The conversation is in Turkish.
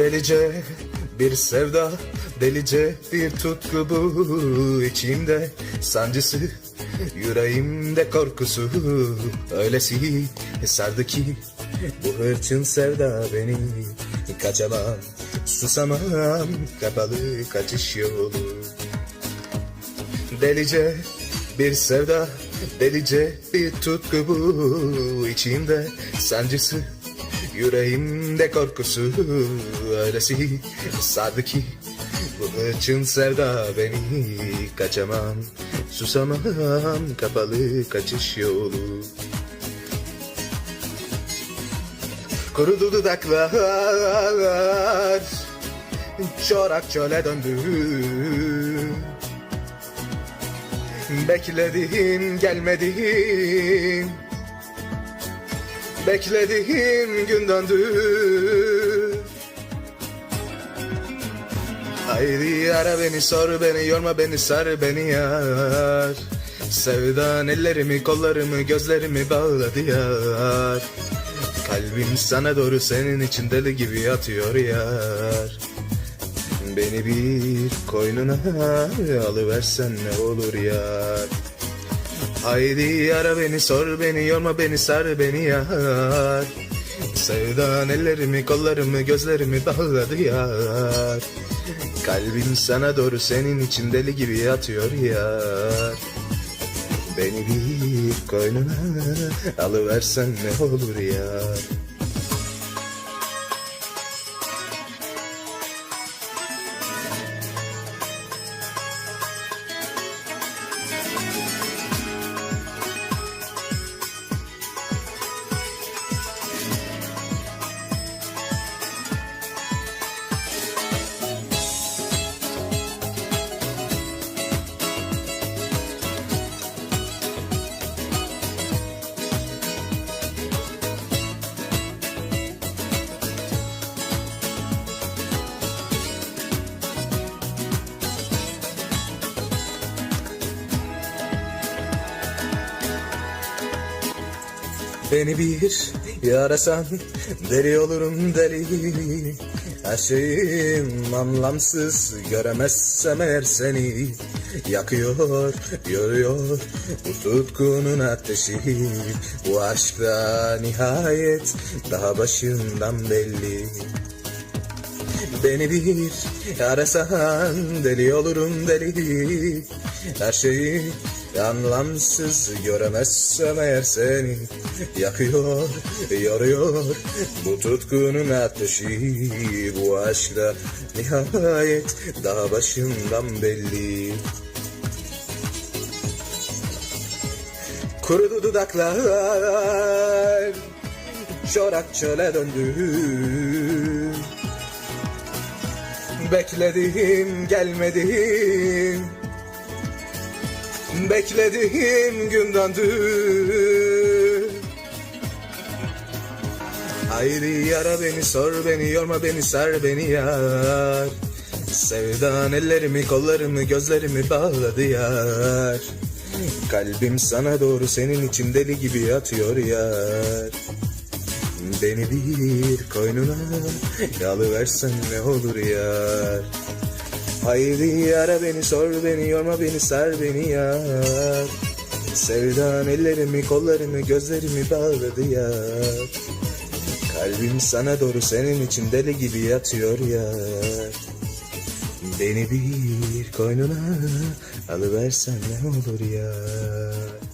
Delice bir sevda, delice bir tutku bu içimde. Sancısı, yüreğimde korkusu. Öylesi sardı ki bu hırçın sevda beni. Kaçamam, susamam kapalı kaçış yolu. Delice bir sevda, delice bir tutku bu içimde. Sancısı, yüreğimde korkusu. Öylesi sardı ki bu hırçın sevda beni kaçamam, susamam kapalı kaçış yolu. Kurudu dudaklar Çorak çöle döndü. Bekledim gelmedin Beklediğim gün döndü Haydi ara beni sor beni yorma beni sar beni yar. Sevdan ellerimi kollarımı gözlerimi bağladı yar. Kalbim sana doğru senin için deli gibi atıyor yar. Beni bir koynuna alıversen ne olur yar. Haydi ara beni sor beni yorma beni sar beni yar. Sevdan ellerimi kollarımı gözlerimi bağladı yar Kalbim sana doğru senin için deli gibi atıyor yar. Beni bir koynuna alıversen ne olur yar Beni bir yarasan deli olurum deli. Her şeyim anlamsız göremezsem eğer seni. Yakıyor, yoruyor bu tutkunun ateşi. Bu aşkta nihayet daha başından belli. Beni bir arasan deli olurum deli. Her şeyi anlamsız göremezsem eğer seni Yakıyor, yoruyor. Bu tutkunun ateşi Bu aşkta nihayet daha başından belli. Kurudu dudaklar Çorak çöle döndü. Bekledim gelmedin Beklediğim gün döndü Haydi yara beni sor beni yorma beni sar beni yar. Sevdan ellerimi kollarımı gözlerimi bağladı yar. Kalbim sana doğru senin için deli gibi atıyor yar. Beni bir koynuna yalıversen ne olur yar Haydi ara beni sor beni yorma beni sar beni yar Sevdan ellerimi kollarımı gözlerimi bağladı yar Kalbim sana doğru senin için deli gibi yatıyor yar Beni bir koynuna alıversen ne olur yar